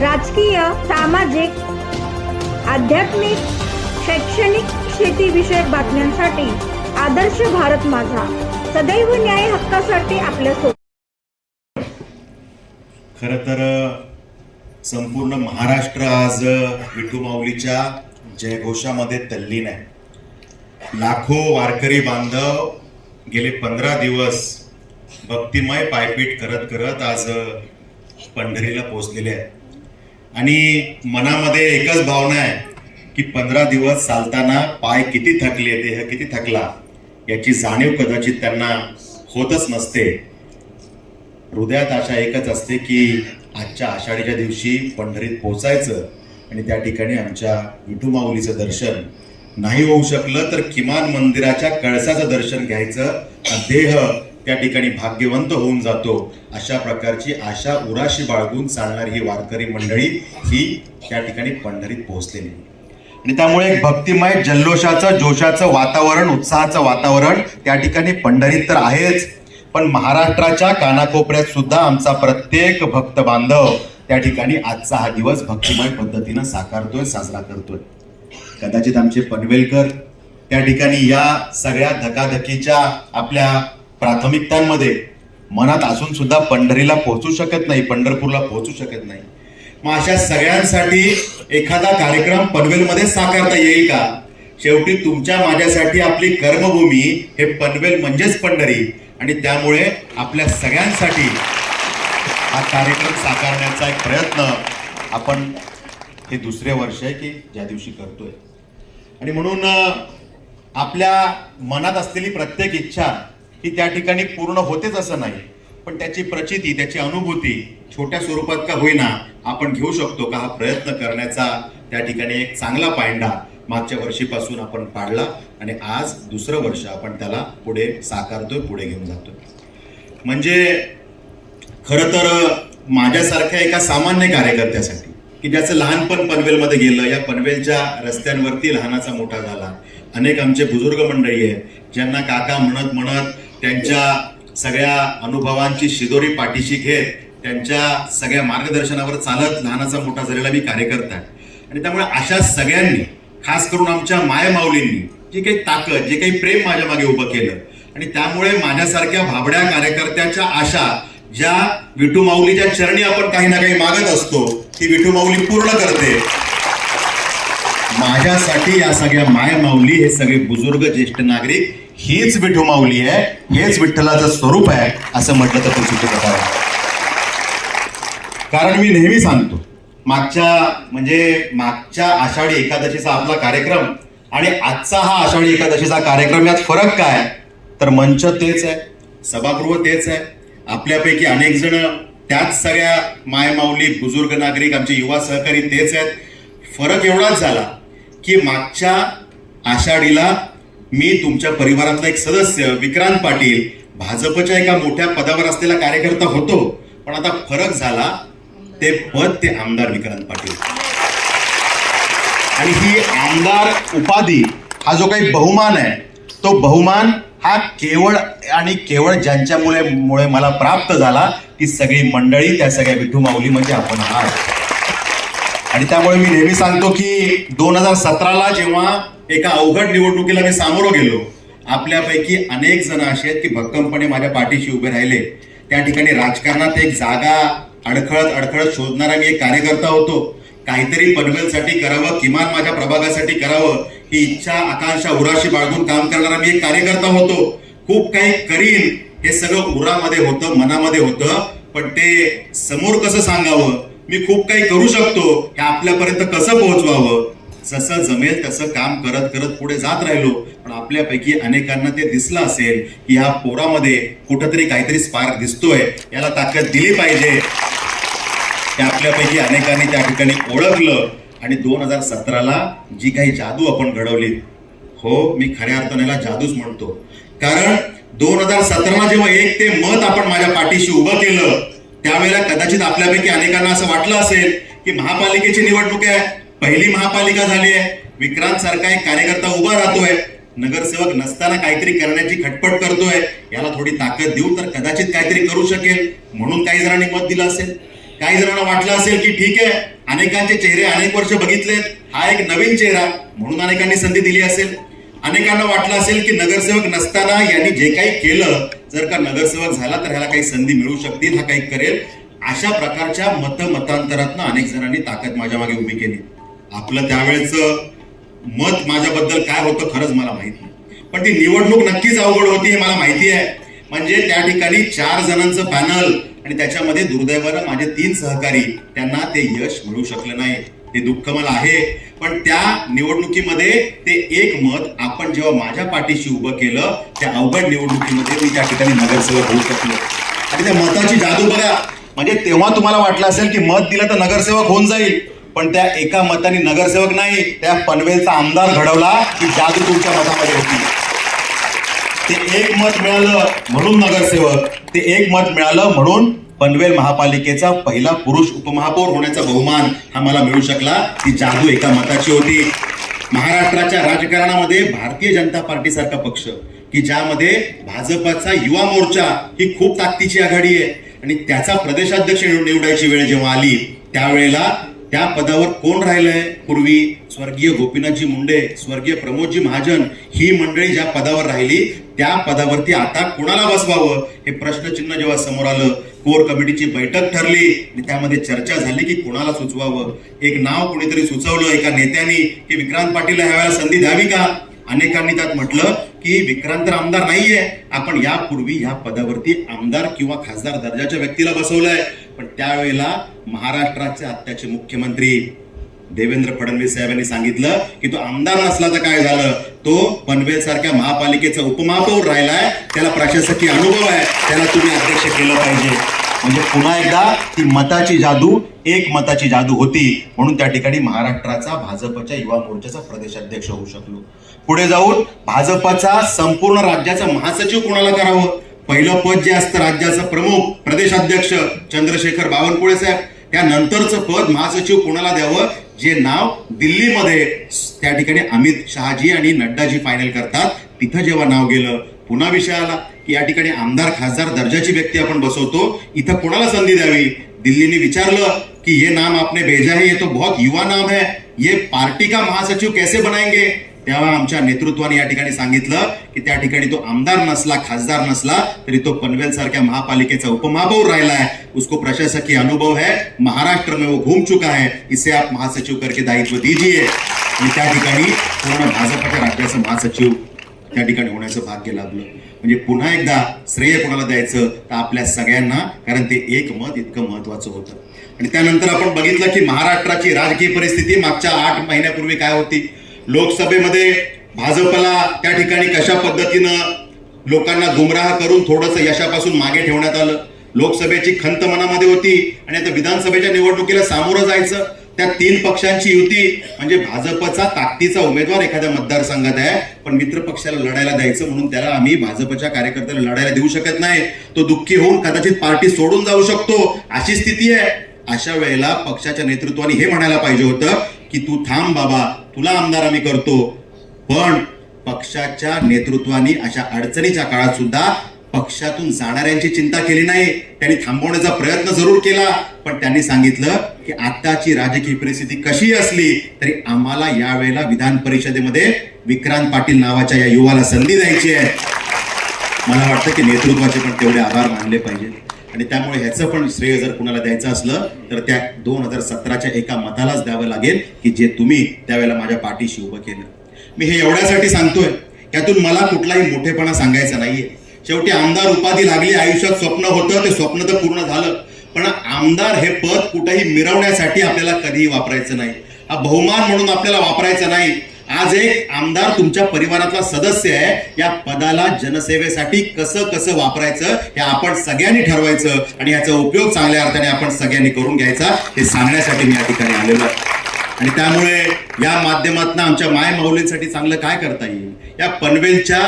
राजकीय सामाजिक आध्यात्मिक शैक्षणिक शेतीविषयक बातम्यांसाठी आदर्श भारत माझा. सदैव न्याय हक्कासाठी आपल्यासोबत खर तर संपूर्ण महाराष्ट्र आज विठू माऊलीच्या जयघोषामध्ये तल्लीन आहे. लाखो वारकरी बांधव गेले पंधरा दिवस भक्तिमय पायपीट करत करत आज पंढरीला पोचलेले आहेत. आणि मनामध्ये एकच भावना आहे की पंधरा दिवस चालताना पाय किती थकले देह किती थकला याची जाणीव कदाचित त्यांना होतच नसते. हृदयात आशा एकच असते की आजच्या आषाढीच्या दिवशी पंढरीत पोचायचं आणि त्या ठिकाणी आमच्या विठुमाऊलीचं दर्शन नाही होऊ शकलं तर किमान मंदिराच्या कळसाचं दर्शन घ्यायचं. देह त्या ठिकाणी भाग्यवंत होऊन जातो. अशा प्रकारची आशा उराशी बाळगून चालणारी ही वारकरी मंडळी ही त्या ठिकाणी पंढरीत पोहोचलेली. आणि त्यामुळे एक भक्तिमय जल्लोषाचं जोशाचं वातावरण उत्साहाचं वातावरण त्या ठिकाणी पंढरीत तर आहेच. पण महाराष्ट्राच्या कानाकोपऱ्यात सुद्धा आमचा प्रत्येक भक्त बांधव त्या ठिकाणी आजचा हा दिवस भक्तिमय पद्धतीनं साकारतोय साजरा करतोय. कदाचित आमचे पनवेलकर त्या ठिकाणी या सगळ्या धकाधकीच्या आपल्या प्राथमिकतांमध्ये मनात असून सुद्धा पंढरीला पोहोचू शकत नाही पंढरपूरला पोहोचू शकत नाही. मग अशा सगळ्यांसाठी एखादा कार्यक्रम पनवेलमध्ये साकारता येईल का? शेवटी तुमच्या माझ्यासाठी आपली कर्मभूमी हे पनवेल म्हणजेच पंढरी आणि त्यामुळे आपल्या सगळ्यांसाठी हा कार्यक्रम साकारण्याचा एक प्रयत्न आपण हे दुसरे वर्ष आहे की ज्या दिवशी करतोय. आणि म्हणून आपल्या मनात असलेली प्रत्येक इच्छा ही त्या ठिकाणी पूर्ण होतेच असं नाही. पण त्याची प्रचिती त्याची अनुभूती छोट्या स्वरूपात का होईना आपण घेऊ शकतो का हा प्रयत्न करण्याचा त्या ठिकाणी एक चांगला पायंडा मागच्या वर्षीपासून आपण पाडला आणि आज दुसरं वर्ष आपण त्याला पुढे साकारतोय पुढे घेऊन जातोय. म्हणजे खरं तर माझ्यासारख्या एका सामान्य कार्यकर्त्यासाठी की ज्याचं लहानपण पनवेलमध्ये गेलं या पनवेलच्या रस्त्यांवरती लहानाचा मोठा झाला. अनेक आमचे बुजुर्ग मंडळी आहे ज्यांना काका म्हणत म्हणत त्यांच्या सगळ्या अनुभवांची शिदोरी पाठीशी घेत त्यांच्या सगळ्या मार्गदर्शनावर चालत लहानाचा मोठा झालेला मी कार्यकर्ता आहे. आणि त्यामुळे अशा सगळ्यांनी खास करून आमच्या मायमाऊलींनी जी काही ताकद जे काही प्रेम माझ्या मागे उभं केलं आणि त्यामुळे माझ्यासारख्या भाबड्या कार्यकर्त्याच्या आशा ज्या विठू माऊलीच्या चरणी आपण काही ना काही मागत असतो ती विठू माऊली पूर्ण करते. माझ्यासाठी या सगळ्या माय माऊली हे सगळे बुजुर्ग ज्येष्ठ नागरिक हीच विठू माऊली आहे हेच विठ्ठलाचं स्वरूप आहे असं म्हटलं तर चुकीचं कारण मी नेहमी सांगतो मागच्या म्हणजे मागच्या आषाढी एकादशीचा आपला कार्यक्रम आणि आजचा हा आषाढी एकादशीचा कार्यक्रम यात फरक काय? तर मंच तेच आहे सभागृह तेच आहे. आपल्यापैकी अनेक जण त्याच सगळ्या मायमाऊली बुजुर्ग नागरिक आमचे युवा सहकारी तेच आहेत. फरक एवढाच झाला की मागच्या आषाढीला मी तुमच्या परिवारातला एक सदस्य विक्रांत पाटील. भाजपच्या एका मोठ्या पदावर असलेला कार्यकर्ता होतो. पण आता फरक झाला ते पद ते आमदार विक्रांत पाटील. आणि ही आमदार उपाधी हा जो काही बहुमान आहे तो बहुमान हा केवळ आणि केवळ ज्यांच्यामुळे मुळे मला प्राप्त झाला ती सगळी मंडळी त्या सगळ्या विठू माऊली म्हणजे आपण आहात. आणि त्यामुळे मी नेहमी सांगतो की दोन हजार सतराला जेव्हा एका अवघड निवडणुकीला मी सामोरं गेलो. आपल्यापैकी अनेक जण असे आहेत की भक्कमपणे माझ्या पाठीशी उभे राहिले. त्या ठिकाणी राजकारणात एक जागा अडखळत अडखळत शोधणारा मी एक कार्यकर्ता होतो. काहीतरी पनवेलसाठी करावं किमान माझ्या प्रभागासाठी करावं ही इच्छा आकांक्षा उराशी बाळगून काम करणारा मी एक कार्यकर्ता होतो. खूप काही करीन हे सगळं उरामध्ये होतं मनामध्ये होतं पण ते समोर कसं सांगावं? मी खूप काही करू शकतो हे आपल्यापर्यंत कसं पोहोचवावं? जसं जमेल तसं काम करत करत पुढे जात राहिलो. पण आपल्यापैकी अनेकांना ते दिसलं असेल की ह्या पोरामध्ये कुठंतरी काहीतरी स्पार्क दिसतोय. याला ताकद दिली पाहिजे. ते आपल्यापैकी अनेकांनी त्या ठिकाणी ओळखलं. आणि दोन हजार सतराला जी काही जादू आपण घडवली हो मी खऱ्या अर्थाने जादूच म्हणतो. कारण दोन हजार सतराला जेव्हा एक ते मत आपण माझ्या पाठीशी उभं केलं त्यावेळेला कदाचित आपल्यापैकी अनेकांना असं वाटलं असेल की महापालिकेची निवडणूक आहे. पहिली महापालिका झाली आहे. विक्रांत सारखा एक कार्यकर्ता उभा राहतोय. नगरसेवक नसताना काहीतरी करण्याची खटपट करतोय. याला थोडी ताकद देऊ तर कदाचित काहीतरी करू शकेल. म्हणून काही जणांनी मत दिलं असेल. काही जणांना वाटलं असेल की ठीक आहे. अनेकांचे चेहरे अनेक वर्ष बघितलेत. हा एक नवीन चेहरा. म्हणून अनेकांनी संधी दिली असेल. अनेकांना वाटलं असेल की नगरसेवक नसताना यांनी जे काही केलं जर का नगरसेवक झाला तर ह्याला काही संधी मिळू शकतील हा काही करेल. अशा प्रकारच्या मतमतांतरातनं अनेक जणांनी ताकद माझ्या मागे उभी केली. आपलं त्यावेळेचं मत माझ्याबद्दल काय होतं खरंच मला माहीत नाही. पण ती निवडणूक नक्कीच अवघड होती हे मला माहिती आहे. म्हणजे त्या ठिकाणी चार जणांचं पॅनल आणि त्याच्यामध्ये दुर्दैवानं माझे तीन सहकारी त्यांना ते यश मिळू शकलं नाही. हे दुःख मला आहे. पण त्या निवडणुकीमध्ये ते एक मत आपण जेव्हा माझ्या पाठीशी उभं केलं त्या अवघड निवडणुकीमध्ये मी त्या ठिकाणी नगरसेवक होऊ शकलो. आणि त्या मताची जादू बघा. म्हणजे तेव्हा तुम्हाला वाटलं असेल की मत दिलं तर नगरसेवक होऊन जाईल. पण त्या एका मताने नगरसेवक नाही त्या पनवेलचा आमदार घडवला की जादू तुमच्या मतामध्ये होती. ते एक मत मिळालं म्हणून नगरसेवक ते एक मत मिळालं म्हणून पनवेल महापालिकेचा पहिला पुरुष उपमहापौर होण्याचा बहुमान हा मला मिळू शकला. ती जादू एका मताची होती. महाराष्ट्राच्या राजकारणामध्ये भारतीय जनता पार्टीसारखा पक्ष की ज्यामध्ये भाजपाचा युवा मोर्चा ही खूप ताकदीची आघाडी आहे. आणि त्याचा प्रदेशाध्यक्ष निवडायची वेळ जेव्हा आली त्यावेळेला त्या पदावर कोण राहिलंय? पूर्वी स्वर्गीय गोपीनाथजी मुंडे स्वर्गीय प्रमोदजी महाजन ही मंडळी ज्या पदावर राहिली त्या पदावरती आता कुणाला बसवावं? हे प्रश्नचिन्ह जेव्हा समोर आलं कोर कमिटीची बैठक ठरली आणि त्यामध्ये चर्चा झाली की कोणाला सुचवावं? एक नाव कुणीतरी सुचवलं एका नेत्यांनी की विक्रांत पाटीलला ह्यावेळेला संधी द्यावी का? अनेकांनी त्यात म्हटलं की विक्रांत तर आमदार नाहीये आपण यापूर्वी ह्या पदावरती आमदार किंवा खासदार दर्जाच्या व्यक्तीला बसवलंय. पण त्यावेळेला महाराष्ट्राचे आत्ताचे मुख्यमंत्री देवेंद्र फडणवीस साहेबांनी सांगितलं की तो आमदार नसला तर काय झालं? तो पनवेल सारख्या महापालिकेचा उपमहापौर राहिलाय. त्याला प्रशासकीय अनुभव आहे. त्याला तुम्ही अध्यक्ष केलं पाहिजे. म्हणजे पुन्हा एकदा ती मताची जादू एक मताची जादू होती. म्हणून त्या ठिकाणी महाराष्ट्राचा भाजपच्या युवा मोर्चाचा प्रदेशाध्यक्ष होऊ शकलो. पुढे जाऊन भाजपचा संपूर्ण राज्याचा महासचिव कोणाला करावं? पहिलं पद जे असतं राज्याचं प्रमुख प्रदेशाध्यक्ष चंद्रशेखर बावनकुळे साहेब. त्यानंतरचं पद महासचिव कोणाला द्यावं? जे नाव दिल्लीमध्ये त्या ठिकाणी अमित शहाजी आणि नड्डाजी फायनल करतात. तिथं जेव्हा नाव गेलं पुन्हा विषय आला की या ठिकाणी आमदार खासदार दर्जाची व्यक्ती आपण बसवतो. इथं कोणाला संधी द्यावी? दिल्लीने विचारलं कि ये नाम आपने भेजा है ये तो बहुत युवा नाम है ये पार्टी का महासचिव कैसे बनाएंगे? तेव्हा आमच्या नेतृत्वाने या ठिकाणी सांगितलं की त्या ठिकाणी तो आमदार नसला खासदार नसला तरी तो पनवेल सारख्या महापालिकेचा उपमहापौर राहिला है उसको प्रशासकीय अनुभव है महाराष्ट्र में वो घूम चुका है. इसे आप महासचिव करके दायित्व दीजिए. आणि त्या ठिकाणी पूर्ण भाजपच्या राज्याचं महासचिव त्या ठिकाणी होण्याचं भाग्य लाभलं. म्हणजे पुन्हा एकदा श्रेय कोणाला द्यायचं? तर आपल्या सगळ्यांना कारण ते एक मत इतकं महत्वाचं होतं. आणि त्यानंतर आपण बघितलं की महाराष्ट्राची राजकीय परिस्थिती मागच्या आठ महिन्यापूर्वी काय होती? लोकसभेमध्ये भाजपला त्या ठिकाणी कशा पद्धतीनं लोकांना गुमराह करून थोडंसं यशापासून मागे ठेवण्यात आलं? लोकसभेची खंत मनामध्ये होती आणि आता विधानसभेच्या निवडणुकीला सामोरं जायचं. त्या तीन पक्षांची युती म्हणजे भाजपचा ताकदीचा उमेदवार एखाद्या मतदारसंघात आहे पण मित्र पक्षाला लढायला द्यायचं म्हणून त्याला आम्ही भाजपच्या कार्यकर्त्याला लढायला देऊ शकत नाही. तो दुःखी होऊन कदाचित पार्टी सोडून जाऊ शकतो. अशी स्थिती आहे. अशा वेळेला पक्षाच्या नेतृत्वाने हे म्हणायला पाहिजे होतं की तू थांब बाबा तुला आमदार आम्ही करतो. पण पक्षाच्या नेतृत्वाने अशा अडचणीच्या काळात सुद्धा पक्षातून जाणाऱ्यांची चिंता केली नाही. त्यांनी थांबवण्याचा प्रयत्न जरूर केला. पण त्यांनी सांगितलं की आताची राजकीय परिस्थिती कशी असली तरी आम्हाला यावेळेला विधान परिषदेमध्ये विक्रांत पाटील नावाच्या या युवाला संधी द्यायची आहे. मला वाटतं की नेतृत्वाचे पण तेवढे आभार मानले पाहिजेत. आणि त्यामुळे ह्याचं पण श्रेय जर कुणाला द्यायचं असलं तर त्या दोन हजार सतराच्या एका मतालाच द्यावं लागेल की जे तुम्ही त्यावेळेला माझ्या पाठीशी उभं केलं. मी हे एवढ्यासाठी सांगतोय यातून मला कुठलाही मोठेपणा सांगायचा नाहीये. शेवटी आमदार उपाधी लागली आयुष्यात स्वप्न होतं ते स्वप्न तर पूर्ण झालं. पण आमदार हे पद कुठेही मिरवण्यासाठी आपल्याला कधीही वापरायचं नाही. हा बहुमान म्हणून आपल्याला वापरायचा नाही. आज एक आमदार तुमच्या परिवारातला सदस्य आहे. या पदाला जनसेवेसाठी कसं कसं वापरायचं हे आपण सगळ्यांनी ठरवायचं आणि याचा उपयोग चांगल्या अर्थाने आपण सगळ्यांनी करून घ्यायचा हे सांगण्यासाठी मी या ठिकाणी आलेलो आहे. आणि त्यामुळे या माध्यमातून आमच्या माय माऊलींसाठी चांगलं काय करता येईल? या पनवेलच्या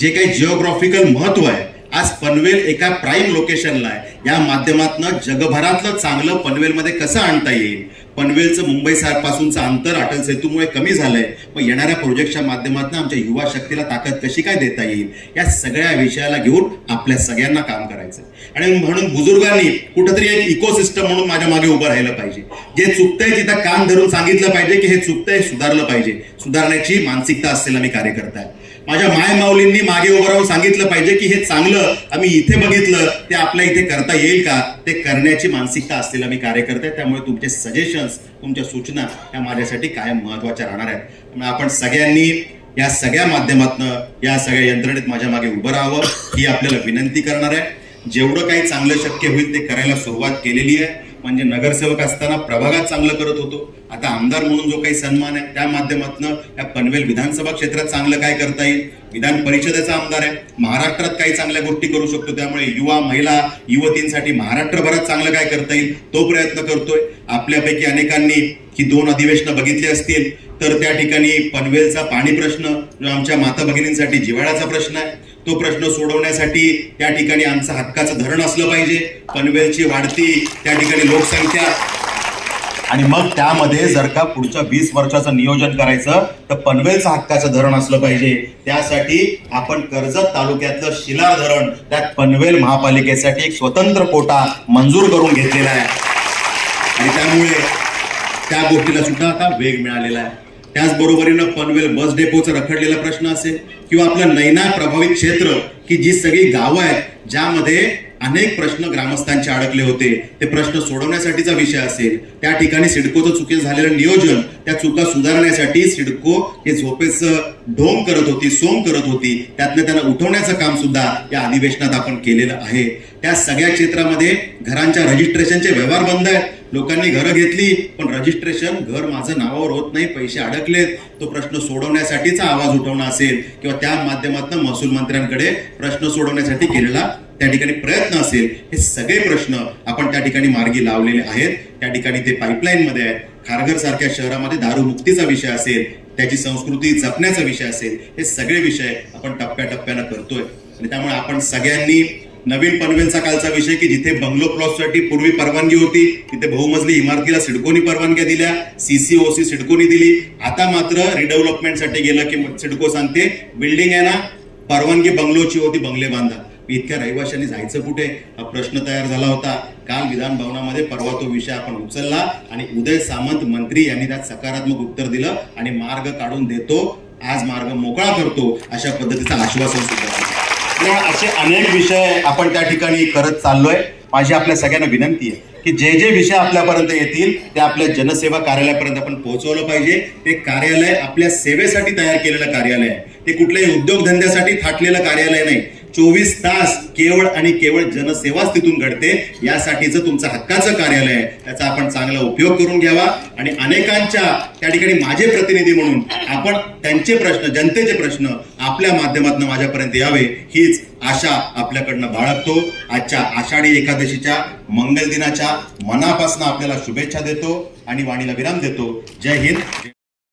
जे काही जिओग्राफिकल महत्त्व आहे आज पनवेल एका प्राईम लोकेशनला आहे. या माध्यमातून जगभरातलं चांगलं पनवेलमध्ये कसं आणता येईल? पनवेलचं मुंबई पासूनचं अंतर अटल सेतूमुळे कमी झालंय. मग येणाऱ्या प्रोजेक्टच्या माध्यमातून आमच्या युवा शक्तीला ताकद कशी काय देता येईल? या सगळ्या विषयाला घेऊन आपल्या सगळ्यांना काम करायचं आणि म्हणून बुजुर्गांनी कुठंतरी एक इकोसिस्टम म्हणून माझ्या मागे उभं राहिलं पाहिजे. जे चुकतंय तिथं काम धरून सांगितलं पाहिजे की हे चुकतंय सुधारलं पाहिजे. सुधारण्याची मानसिकता असलेला मी कार्यकर्ता आहे. माझ्या माय माऊलींनी मागे उभं राहून सांगितलं पाहिजे की हे चांगलं आम्ही इथे बघितलं ते आपल्या इथे करता येईल का? ते करण्याची मानसिकता असलेला मी कार्यकर्ते त्यामुळे तुमचे सजेशन्स तुमच्या सूचना या माझ्यासाठी कायम महत्त्वाच्या राहणार आहेत. त्यामुळे आपण सगळ्यांनी या सगळ्या माध्यमातनं या सगळ्या यंत्रणेत माझ्या मागे उभं राहावं ही आपल्याला विनंती करणार आहे. जेवढं काही चांगलं शक्य होईल ते करायला सुरुवात केलेली आहे. म्हणजे नगरसेवक असताना प्रभागात चांगलं करत होतो. आता आमदार म्हणून जो काही सन्मान आहे त्या माध्यमातून या पनवेल विधानसभा क्षेत्रात चांगलं काय करता येईल? विधान परिषदेचा आमदार आहे. महाराष्ट्रात काही चांगल्या गोष्टी करू शकतो. त्यामुळे युवा महिला युवतींसाठी महाराष्ट्रभरात चांगलं काय करता येईल तो प्रयत्न करतोय. आपल्यापैकी अनेकांनी ही दोन अधिवेशनं बघितली असतील तर त्या ठिकाणी पनवेलचा पाणी प्रश्न जो आमच्या माता भगिनींसाठी जिव्हाळ्याचा प्रश्न आहे तो प्रश्न सोडवण्यासाठी त्या ठिकाणी आमचं हक्काचं धरण असलं पाहिजे. पनवेलची वाढती त्या ठिकाणी लोकसंख्या. आणि मग त्यामध्ये जर का पुढच्या वीस वर्षाचं नियोजन करायचं तर पनवेलचं हक्काचं धरण असलं पाहिजे. त्यासाठी आपण कर्जत तालुक्यातलं शिला धरण त्यात पनवेल महापालिकेसाठी एक स्वतंत्र कोटा मंजूर करून घेतलेला आहे. आणि त्यामुळे त्या गोष्टीला सुद्धा आता वेग मिळालेला आहे. त्याचबरोबरीनं पनवेल बस डेपोचा रखडलेला प्रश्न असेल किंवा आपलं नैना प्रभावित क्षेत्र की जी सगळी गावं आहेत ज्यामध्ये अनेक प्रश्न ग्रामस्थांचे अडकले होते. ते प्रश्न सोडवण्यासाठीचा विषय असेल. त्या ठिकाणी सिडकोचं चुकीचं झालेलं नियोजन त्या चुका सुधारण्यासाठी सिडको हे झोपेच ढोंग करत होती सोंग करत होती. त्यातनं त्यांना उठवण्याचं काम सुद्धा या अधिवेशनात आपण केलेलं आहे. त्या सगळ्या क्षेत्रामध्ये घरांच्या रजिस्ट्रेशनचे व्यवहार बंद आहेत. लोकांनी घरं घेतली पण रजिस्ट्रेशन घर माझं नावावर होत नाही पैसे अडकलेत. तो प्रश्न सोडवण्यासाठीचा आवाज उठवणं असेल किंवा त्या माध्यमातून महसूल मंत्र्यांकडे प्रश्न सोडवण्यासाठी केलेला त्या ठिकाणी प्रयत्न असेल हे सगळे प्रश्न आपण त्या ठिकाणी मार्गी लावलेले आहेत. त्या ठिकाणी ते पाईपलाईन मध्ये खारघर सारख्या शहरामध्ये दारूमुक्तीचा विषय असेल त्याची संस्कृती जपण्याचा विषय असेल हे सगळे विषय आपण टप्प्याटप्प्यानं करतोय. आणि त्यामुळे आपण सगळ्यांनी नवीन पनवेलचा कालचा विषय की जिथे बंगलो प्लॉटसाठी पूर्वी परवानगी होती तिथे बहुमजली इमारतीला सिडकोनी परवानग्या दिल्या सीसीओसी सिडकोनी दिली. आता मात्र रिडेव्हलपमेंटसाठी गेलं की सिडको सांगते बिल्डिंग आहे ना परवानगी बंगलोची होती बंगले बांधा. इतक्या रहिवाशांनी जायचं कुठे? हा प्रश्न तयार झाला होता. काल विधान भवनामध्ये परवा तो विषय आपण उचलला आणि उदय सामंत मंत्री यांनी त्यात सकारात्मक उत्तर दिलं आणि मार्ग काढून देतो. आज मार्ग मोकळा करतो अशा पद्धतीचं आश्वासन सुद्धा असे अनेक विषय आपण त्या ठिकाणी करत चाललोय. माझी आपल्या सगळ्यांना विनंती आहे की जे जे विषय आपल्यापर्यंत येतील ते आपल्या जनसेवा कार्यालयापर्यंत आपण पोहोचवलं पाहिजे. ते कार्यालय आपल्या सेवेसाठी तयार केलेलं कार्यालय आहे. ते कुठल्याही उद्योगधंद्यासाठी थाटलेलं कार्यालय नाही. चोवीस तास केवळ आणि केवळ जनसेवाच तिथून घडते. यासाठीचं तुमचं हक्काचं कार्यालय आहे. त्याचा आपण चांगला उपयोग करून घ्यावा. आणि अनेकांच्या त्या ठिकाणी माझे प्रतिनिधी म्हणून आपण त्यांचे प्रश्न जनतेचे प्रश्न आपल्या माध्यमातून माझ्यापर्यंत यावे हीच आशा आपल्याकडनं बाळगतो. आजच्या आषाढी एकादशीच्या मंगल दिनाच्या मनापासून आपल्याला शुभेच्छा देतो आणि वाणीला विराम देतो. जय हिंद.